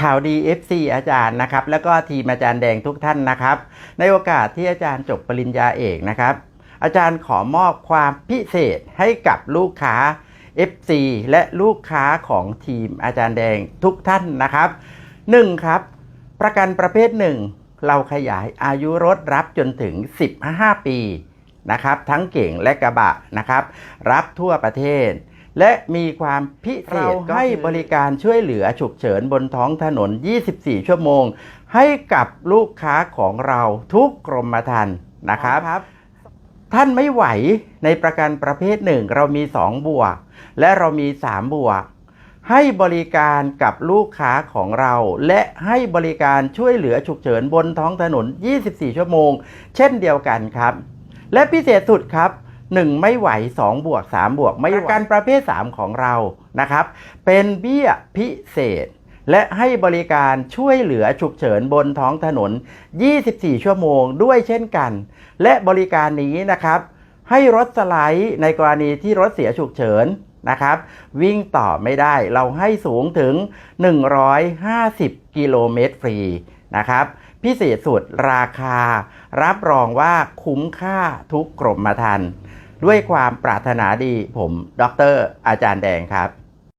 ข่าวดี FC อาจารย์นะครับ แล้วก็ทีมอาจารย์แดงทุกท่านนะครับ ในโอกาสที่อาจารย์จบปริญญาเอกนะครับ อาจารย์ขอมอบความพิเศษให้กับลูกค้า FC และลูกค้าของทีมอาจารย์แดงทุกท่านนะครับ 1. ครับ ประกันประเภท 1 เราขยายอายุรถรับจนถึง 15 ปีนะครับ ทั้งเก่งและกระบะนะครับ รับทั่วประเทศ และมีความพิเศษก็ให้บริการช่วยเหลือฉุกเฉินบนท้องถนน 24 ชั่วโมง ให้กับลูกค้าของเราทุกกรมธรรม์นะครับท่านไม่ไหวในประกันประเภทหนึ่งเรามี 2 บวก และเรามี 3 บวก ให้บริการกับลูกค้าของเรา และให้บริการช่วยเหลือฉุกเฉินบนท้องถนน 24 ชั่วโมง เช่นเดียวกันครับ และพิเศษสุดครับ 1 ไม่ไหว 2 บวก 3 บวก ไม่ไหวประกันประเภท 3 ของเรานะครับ เป็นเบี้ยพิเศษ และให้บริการช่วยเหลือฉุกเฉินบนท้องถนน 24 ชั่วโมงด้วยเช่นกัน และบริการนี้นะครับ ให้รถสไลด์ในกรณีที่รถเสียฉุกเฉินนะครับ วิ่งต่อไม่ได้เราให้สูงถึง 150 กิโลเมตรฟรีนะครับพิเศษสุดราคา รับรองว่าคุ้มค่าทุกกรมธรรม์ ด้วยความปรารถนาดีผม ดร อาจารย์แดงครับ